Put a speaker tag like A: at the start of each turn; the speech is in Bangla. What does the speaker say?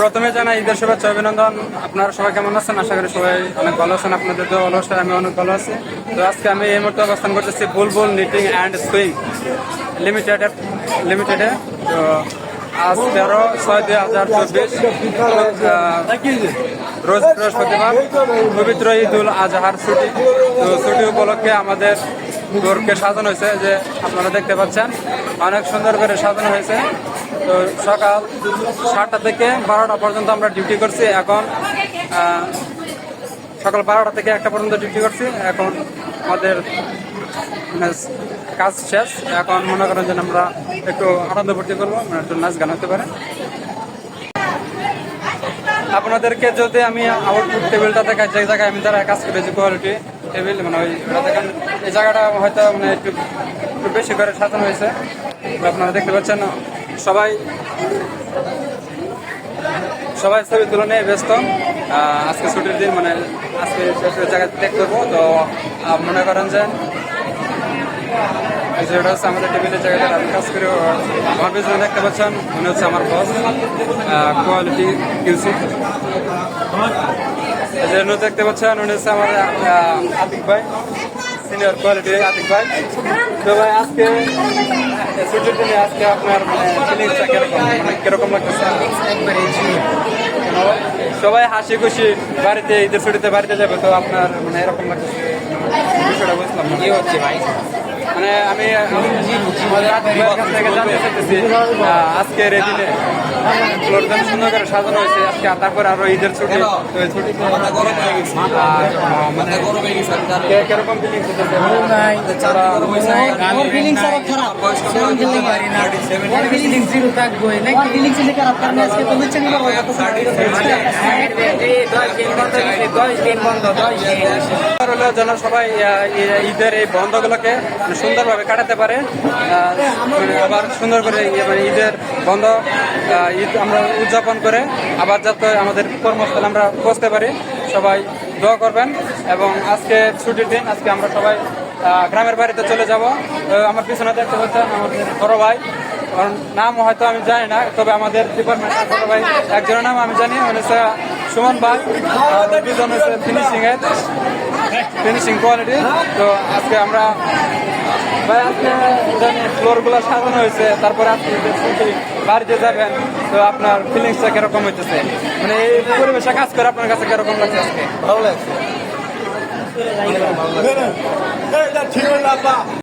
A: প্রথমে জানাই ঈদের শুভেচ্ছা অভিনন্দন। আপনারা সবাই কেমন আছেন? আশা করি সবাই অনেক ভালো আছেন। আপনাদের তো আছে আমি অনেক ভালো আছি। তো আজকে আমি এই মুহূর্তে অবস্থান করতেছি Bulbul knitting and sewing limited, লিমিটেডে। তো আজ তেরো ছয় দুই হাজার চব্বিশ রোজ বৃহস্পতিবার, পবিত্র ঈদ উল আজহার ছুটি। তো ছুটি উপলক্ষে আমাদের দোরকে সাজানো হয়েছে, যে আপনারা দেখতে পাচ্ছেন। অনেক সুন্দর করে সাজানো হয়েছে। তো সকাল সাতটা থেকে বারোটা পর্যন্ত আমরা ডিউটি করছি। এখন সকাল বারোটা থেকে একটা পর্যন্ত ডিউটি করছি। এখন আমাদের কাজ শেষ। এখন মনে করেন যে আমরা একটু আনন্দ ভর্তি করব একটু নাচ গান হতে পারে। আপনাদেরকে যদি আমি আউটপুট টেবিলটা দেখাই, যে জায়গায় আমি যারা কাজ করেছি কোয়ালিটি টেবিল মানে ওই দেখেন, এই জায়গাটা হয়তো মানে একটু একটু বেশি করে সাজানো হয়েছে। আপনারা দেখতে পাচ্ছেন সবাই সবাই ছবি তুলে নিয়ে ব্যস্ত। আজকে ছুটির দিন মানে আজকে জায়গায় ত্যাগ করব। তো মনে করেন যে এই যে এটা হচ্ছে আমাদের টেবিলের জায়গাটা। আমি কাজ করি, আমার পিছনে দেখতে পাচ্ছেন, উনি হচ্ছে আমার বস কোয়ালিটি কিউসি দেখতে পাচ্ছেন, উনি হচ্ছে আমার আতিক ভাই। সিনিয়র কোয়ালিটি আতিক ভাই। তো ভাই, আজকে, ছুটির দিনে আজকে আপনার মানে ফিলিংসটা কীরকম? মানে কীরকম লাগতেছে? সবাই হাসি খুশি, বাড়িতে, ঈদের ছুটিতে বাড়িতে যাবে, তো আপনার মানে এরকম লাগতেছে? বিষয়টা বুঝলাম।
B: কি হচ্ছে ভাই?
A: মানে আমি থেকে জানতে চাইতেছি আজকের এই দিনে ফ্লোরদান সুন্দর করে সাজানো হয়েছে আজকে তারপর আরও ঈদের ছুটি তো এই আর, মানে কীরকম
C: ফিলিং জিরো থাকবে হচ্ছে
A: হলো যেন সবাই ঈদের এই বন্ধগুলোকে মানে সুন্দরভাবে কাটাতে পারে। মানে আবার সুন্দর করে মানে ঈদের বন্ধ ঈদ আমরা উদযাপন করে আবার যাতে আমাদের কর্মস্থলে আমরা পৌঁছতে পারি। সবাই দোয়া করবেন এবং আজকে ছুটির দিন, আজকে আমরা সবাই গ্রামের বাড়িতে চলে যাব। আমার পিছনে দেখতে পাচ্ছেন আমাদের বড় ভাই নাম হয়তো আমি জানি না, তবে আমাদের ডিপার্টমেন্টের বড় ভাই, একজনের নাম আমি জানি হচ্ছে সুমন ভাই দুজন হচ্ছে ফিনিশিং এর ফিনিশিং কোয়ালিটি তো আজকে আমরা ভাই আজকে জানি ফ্লোরগুলো সাজানো হয়েছে তারপরে আজকে বাড়িতে যাবেন তো আপনার ফিলিংসটা কীরকম হইতেছে মানে এই পরিবেশে কাজ করে আপনার কাছে কীরকম লাগছে আজকে
B: ভালো লাগছে